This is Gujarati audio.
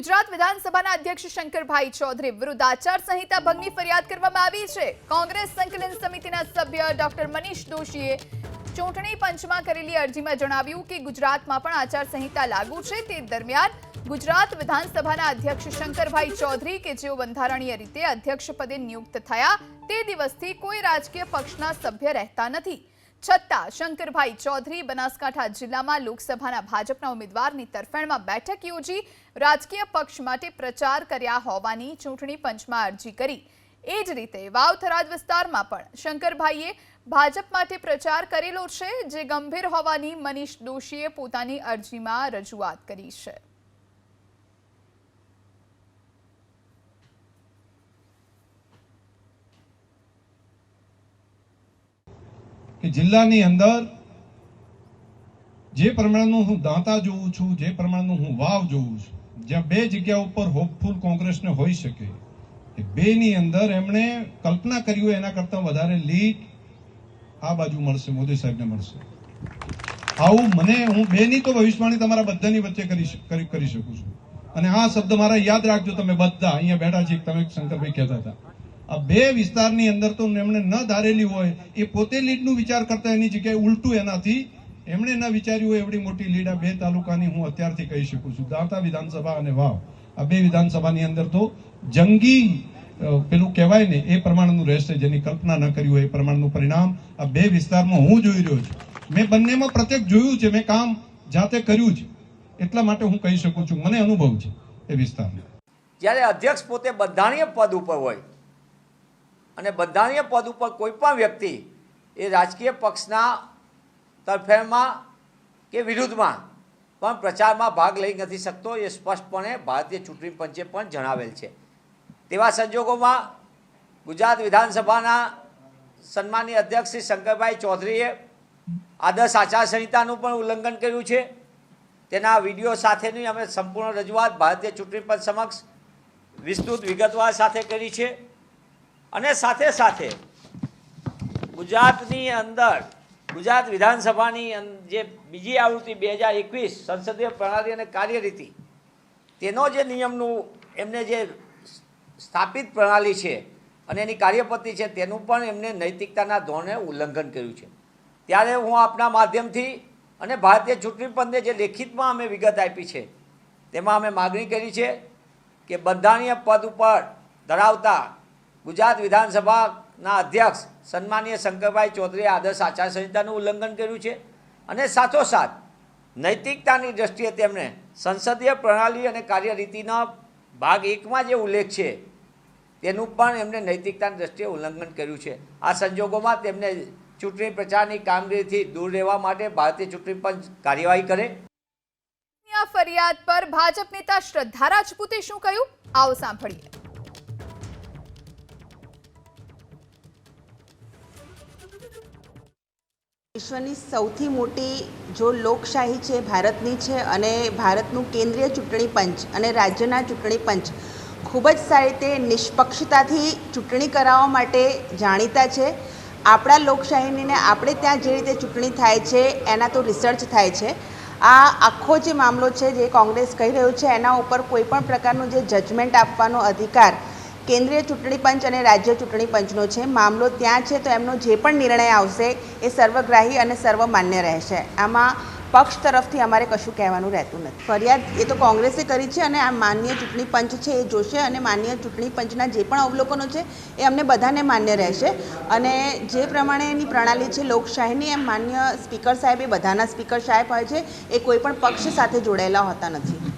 ગુજરાત વિધાનસભાના અધ્યક્ષ શંકરભાઈ ચૌધરી વિરુદ્ધ આચાર સંહિતા ભંગની ફરિયાદ કરવામાં આવી છે. કોંગ્રેસ સંકલન સમિતિના સભ્ય ડોક્ટર મનીષ દોશીએ ચૂંટણી પંચમાં કરેલી અરજીમાં જણાવ્યું કે ગુજરાતમાં પણ આચાર સંહિતા લાગુ છે. તે દરમિયાન ગુજરાત વિધાનસભાના અધ્યક્ષ શંકરભાઈ ચૌધરી કે જેઓ બંધારણીય રીતે અધ્યક્ષ પદે નિયુક્ત થયા, તે દિવસથી કોઈ રાજકીય પક્ષના સભ્ય રહેતા નથી. છતાં શંકરભાઈ ચૌધરી બનાસકાંઠા જિલ્લામાં લોકસભાના ભાજપના ઉમેદવારની તરફેણમાં બેઠક યોજી રાજકીય પક્ષ માટે પ્રચાર કર્યા હોવાની ચૂંટણી પંચમાં અરજી કરી. એ જ રીતે વાવ થરાદ વિસ્તારમાં પણ શંકરભાઈએ ભાજપ માટે પ્રચાર કરેલો છે, જે ગંભીર હોવાની મનીષ દોશીએ પોતાની અરજીમાં રજૂઆત કરી છે. કે જિલ્લાની અંદર જે પ્રમાણનું હું દાંતા જોઉં છું, જે પ્રમાણનું હું વાવ જોઉં છું, જ્યાં બે જગ્યા ઉપર હોપફુલ કોંગ્રેસને હોઈ શકે એ બેની અંદર એમણે કલ્પના કરી હોય એના કરતાં વધારે લીડ આ બાજુ મળશે, મોદી સાહેબને મળશે. આવું મને, હું બેની તો ભવિષ્યવાણી તમારા બધાની વચ્ચે કરી કરી કરી શકું છું. અને આ શબ્દ મારા યાદ રાખજો તમે બધા, અહીંયા બેઠા છે તમે શંકરભાઈ કહેતા હતા. આ બે વિસ્તારની અંદર તો એમણે ન ધારેલી હોય, એ પોતે લીડનું વિચાર કરતા એની જગ્યાએ ઉલટું એનાથી એમણે ન વિચાર્યું હોય એવડી મોટી લીડ. આ બે તાલુકાની હું અત્યારથી કહી શકું છું. દાંતા વિધાનસભા અને વાવ. આ બે વિધાનસભાની અંદર તો જંગી પેલું કહેવાય ને, એ પ્રમાણનું રહેશે. જેની કલ્પના ન કરી હોય એ પ્રમાણનું પરિણામ આ બે વિસ્તારમાં હું જોઈ રહ્યો છું. મેં બંનેમાં પ્રત્યેક જોયું છે. મેં કામ જાતે કર્યું છે. એટલા માટે હું કહી શકું છું. મને અનુભવ છે એ વિસ્તારનો જ્યારે અધ્યક્ષ પોતે બંધારણીય પદ ઉપર હોય અને બંધારણીય પદ ઉપર કોઈ પણ વ્યક્તિ એ રાજકીય પક્ષના તરફેણમાં કે વિરુદ્ધમાં પણ પ્રચારમાં ભાગ લઈ નથી શકતો એ સ્પષ્ટપણે ભારતીય ચૂંટણી પંચે પણ જણાવેલ છે. તેવા સંજોગોમાં ગુજરાત વિધાનસભાના સન્માનીય અધ્યક્ષ શ્રી શંકરભાઈ ચૌધરીએ આદર્શ આચારસંહિતાનું પણ ઉલ્લંઘન કર્યું છે. તેના વીડિયો સાથેની અમે સંપૂર્ણ રજૂઆત ભારતીય ચૂંટણી પંચ સમક્ષ વિસ્તૃત વિગતવાર સાથે કરી છે. અને સાથે સાથે ગુજરાતની અંદર, ગુજરાત વિધાનસભાની જે બીજી આવૃત્તિ બે હજાર એકવીસ સંસદીય પ્રણાલી અને કાર્યરીતિ, તેનો જે નિયમનું, એમને જે સ્થાપિત પ્રણાલી છે અને એની કાર્યપદ્ધતિ છે, તેનું પણ એમને નૈતિકતાના ધોરણે ઉલ્લંઘન કર્યું છે. ત્યારે હું આપના માધ્યમથી અને ભારતીય ચૂંટણી પંચને જે લેખિતમાં અમે વિગત આપી છે, તેમાં અમે માગણી કરી છે કે બંધારણીય પદ ઉપર ધરાવતા ગુજરાત વિધાનસભાના અધ્યક્ષ સન્માનીય શંકરભાઈ ચૌધરીએ આદર્શ આચારસંહિતાનું ઉલ્લંઘન કર્યું છે અને સાથોસાથ નૈતિકતાની દ્રષ્ટિએ તેમણે સંસદીય પ્રણાલી અને કાર્યરીતિના ભાગ એકમાં જે ઉલ્લેખ છે, તેનું પણ એમણે નૈતિકતાની દ્રષ્ટિએ ઉલ્લંઘન કર્યું છે. આ સંજોગોમાં તેમને ચૂંટણી પ્રચારની કામગીરીથી દૂર રહેવા માટે ભારતીય ચૂંટણી પંચ કાર્યવાહી કરે. ફરિયાદ પર ભાજપ નેતા શ્રદ્ધા રાજપૂતે શું કહ્યું? આવો સાંભળીએ. વિશ્વની સૌથી મોટી જો લોકશાહી છે, ભારતની છે અને ભારતનું કેન્દ્રીય ચૂંટણી પંચ અને રાજ્યના ચૂંટણી પંચ ખૂબ જ સારી રીતે નિષ્પક્ષતાથી ચૂંટણી કરાવવા માટે જાણીતા છે. આપણા લોકશાહીને આપણે ત્યાં જે રીતે ચૂંટણી થાય છે, એના તો રિસર્ચ થાય છે. આ આખો જે મામલો છે, જે કોંગ્રેસ કહી રહ્યું છે, એના ઉપર કોઈ પણ પ્રકારનું જે જજમેન્ટ આપવાનો અધિકાર કેન્દ્રીય ચૂંટણી પંચ અને રાજ્ય ચૂંટણી પંચનો છે. મામલો ત્યાં છે તો એમનો જે પણ નિર્ણય આવશે એ સર્વગ્રાહી અને સર્વમાન્ય રહેશે. આમાં પક્ષ તરફથી અમારે કશું કહેવાનું રહેતું નથી. ફરિયાદ એ તો કોંગ્રેસે કરી છે અને આ માન્ય ચૂંટણી પંચ છે એ જોશે અને માન્ય ચૂંટણી પંચના જે પણ અવલોકનો છે એ અમને બધાને માન્ય રહેશે. અને જે પ્રમાણેની પ્રણાલી છે લોકશાહીની એમ માન્ય સ્પીકર સાહેબ એ બધાના સ્પીકર સાહેબ હોય છે એ કોઈ પણ પક્ષ સાથે જોડાયેલા હોતા નથી.